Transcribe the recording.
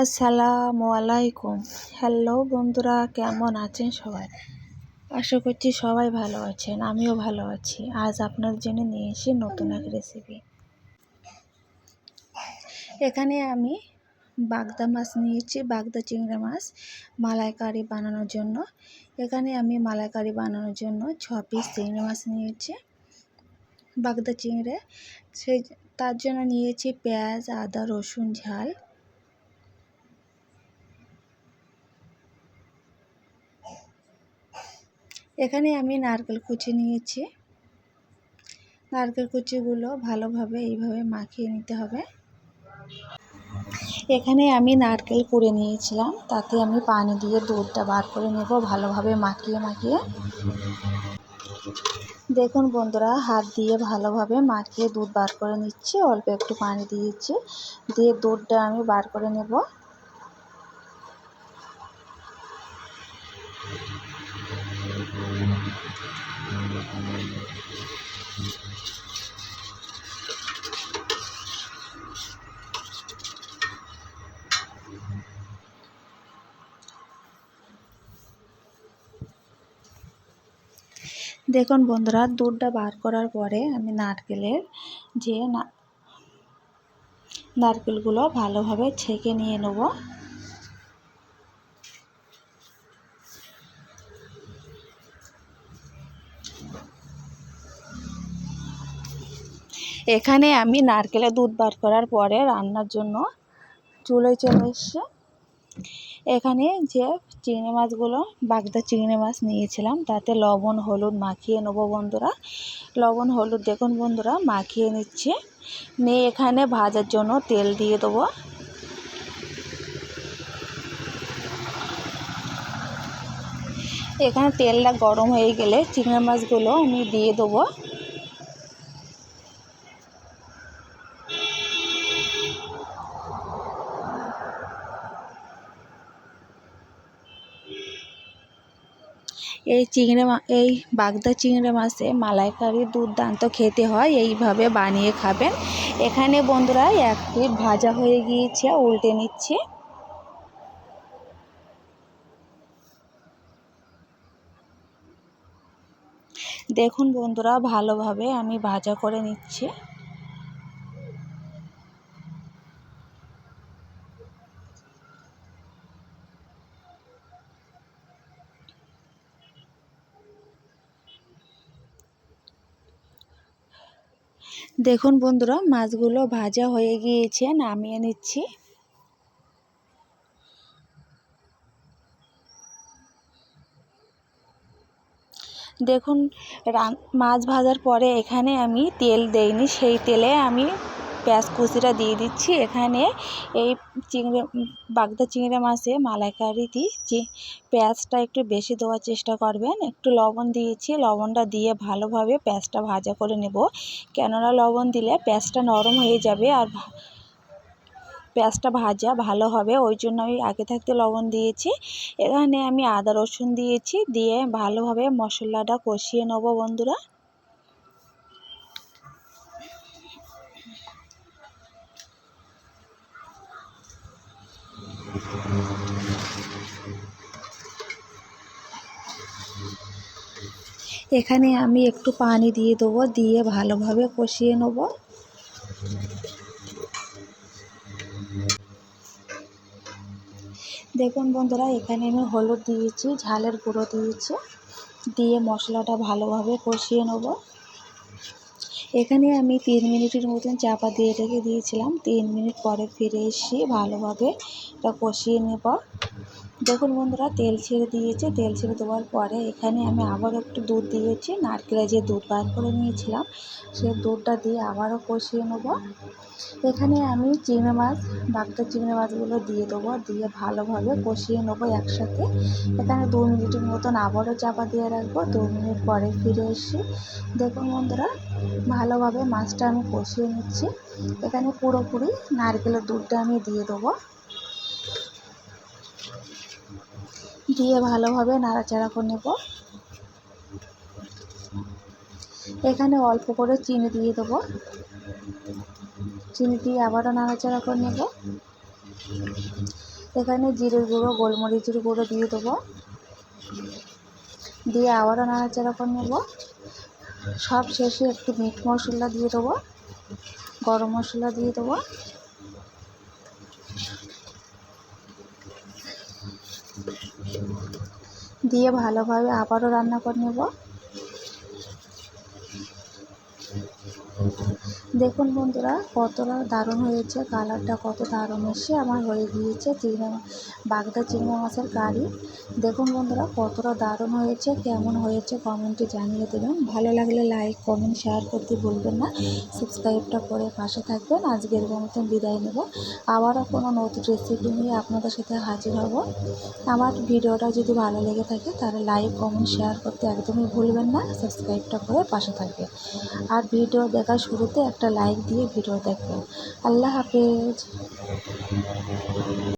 আসসালামু আলাইকুম। হ্যালো বন্ধুরা, কেমন আছেন সবাই? আশা করছি সবাই ভালো আছেন, আমিও ভালো আছি। আজ আপনার জন্য নিয়ে এসে নতুন এক রেসিপি এখানে আমি বাগদা মাছ নিয়েছি, বাগদা চিংড়ি মাছ মালাইকারি বানানোর জন্য। এখানে আমি মালাইকারি বানানোর জন্য ছ পিস চিংড়ি মাছ নিয়েছি, বাগদা চিংড়ে। সেই তার জন্য নিয়েছি পেঁয়াজ, আদা, রসুন, ঝাল। এখানে আমি নারকেল কুচি নিয়েছি। নারকেল কুচিগুলো ভালোভাবে এইভাবে মাখিয়ে নিতে হবে। এখানে আমি নারকেল কুড়ে নিয়েছিলাম, তাতে আমি পানি দিয়ে দুধটা বার করে নেব ভালোভাবে মাখিয়ে মাখিয়ে। দেখুন বন্ধুরা, হাত দিয়ে ভালোভাবে মাখিয়ে দুধ বার করে নিচ্ছি, অল্প একটু পানি দিয়েছি, দিয়ে দুধটা আমি বার করে নেব। দেখুন বন্ধুরা দুধটা বার করার পরে আমি নারকেলের যে নারকেলগুলো ভালোভাবে ছেঁকে নিয়ে নেব। এখানে আমি নারকেলের দুধ বার করার পরে রান্নার জন্য চুলোয় চলে এসছে। এখানে যে চিংড়ি মাছগুলো, বাগদা চিংড়ি মাছ নিয়েছিলাম, তাতে লবণ, হলুদ মাখিয়ে নেব বন্ধুরা। লবণ, হলুদ দেখুন বন্ধুরা, মাখিয়ে নিচ্ছে। নিয়ে এখানে ভাজার জন্য তেল দিয়ে দেবো। এখানে তেলটা গরম হয়ে গেলে চিংড়ি মাছগুলো আমি দিয়ে দেবো। এই চিংড়ি মা, এই বাগদা চিংড়ি মাছে মালাইকারি দুর্দান্ত খেতে হয়, এইভাবে বানিয়ে খাবেন। এখানে বন্ধুরা এক প্লেট ভাজা হয়ে গিয়েছে, উল্টে নিচ্ছে। দেখুন বন্ধুরা, ভালোভাবে আমি ভাজা করে নিচ্ছি। দেখুন বন্ধুরা, মাছগুলো ভাজা হয়ে গিয়েছে, নামিয়ে নিচ্ছি। দেখুন মাছ ভাজার পরে এখানে আমি তেল দেইনি, সেই তেলে আমি পেঁয়াজ কুচিটা দিয়ে দিচ্ছি। এখানে এই চিংড়ি, বাগদা চিংড়ি মাছে মালাইকারিতে যে পেঁয়াজটা একটু বেশি দেওয়ার চেষ্টা করবেন। একটু লবণ দিয়েছি, লবণটা দিয়ে ভালোভাবে পেঁয়াজটা ভাজা করে নেব। কেননা লবণ দিলে পেঁয়াজটা নরম হয়ে যাবে আর পেঁয়াজটা ভাজা ভালো হবে। ওই জন্য আমি আগে থাকতে লবণ দিয়েছি। এখানে আমি আদা রসুন দিয়েছি। দিয়ে ভালোভাবে মশলাটা কষিয়ে নেব বন্ধুরা। এখানে আমি একটু পানি দিয়ে দেবো, দিয়ে ভালোভাবে কষিয়ে নেব। দেখুন বন্ধুরা, এখানে আমি হলুদ দিয়েছি, ঝালের গুঁড়ো দিয়েছি, দিয়ে মশলাটা ভালোভাবে কষিয়ে নেব। এখানে আমি তিন মিনিটের মতন চাপা দিয়ে রেখে দিয়েছিলাম। তিন মিনিট পরে ফিরে এসে ভালোভাবে এটা কষিয়ে নেব। দেখুন বন্ধুরা, তেল ছেড়ে দিয়েছে। তেল ছেড়ে দেওয়ার পরে এখানে আমি আবার একটু দুধ দিয়েছি। নারকেলে যে দুধ বার করে নিয়েছিলাম সেই দুধটা দিয়ে আবারও কষিয়ে নেব। এখানে আমি চিংড়ি মাছ, বাগদা চিংড়ি মাছগুলো দিয়ে দেবো, দিয়ে ভালোভাবে কষিয়ে নেব একসাথে। এখানে দু মিনিটের মতন আবারও চাপা দিয়ে রাখব, দু মিনিট পরে ফিরে এসে দেখুন বন্ধুরা, ভালোভাবে মাছটা আমি কষিয়ে নিচ্ছি। এখানে পুরোপুরি নারকেলের দুধটা আমি দিয়ে দেবো। দিয়ে ভালোভাবে নাড়াচাড়া করে নেব। এখানে অল্প করে চিনি দিয়ে দেবো। চিনি দিয়ে আবারও নাড়াচাড়া করে নেব। এখানে জিরের গুঁড়ো, গোলমরিচের গুঁড়ো দিয়ে দেবো। দিয়ে আবারও নাড়াচাড়া করে নেব। সব শেষে একটু মিট মশলা দিয়ে দেবো। গরম মশলা দিয়ে দেবো। দিয়ে ভালোভাবে আবারও রান্না করে নেব। দেখুন বন্ধুরা, কতটা দারুণ হয়েছে, কালারটা কত দারুণ এসে আমার হয়ে গিয়েছে চিংড়ি বাগদা চিংড়ি মাছের কারি। দেখুন বন্ধুরা, কতটা দারুণ হয়েছে, কেমন হয়েছে কমেন্টে জানিয়ে দেবেন। ভালো লাগলে লাইক, কমেন্ট, শেয়ার করতে ভুলবেন না। সাবস্ক্রাইবটা করে পাশে থাকবেন। আজকের মতন বিদায় নেব। আবারও কোনো নতুন রেসিপি নিয়ে আপনাদের সাথে হাজির হব। আমার ভিডিওটা যদি ভালো লেগে থাকে, তাহলে লাইক, কমেন্ট, শেয়ার করতে একদমই ভুলবেন না। সাবস্ক্রাইবটা করে পাশে থাকবেন। আর ভিডিও দেখার শুরুতে একটা লাইক দিয়ে ভিডিও দেখবেন। আল্লাহ হাফেজ।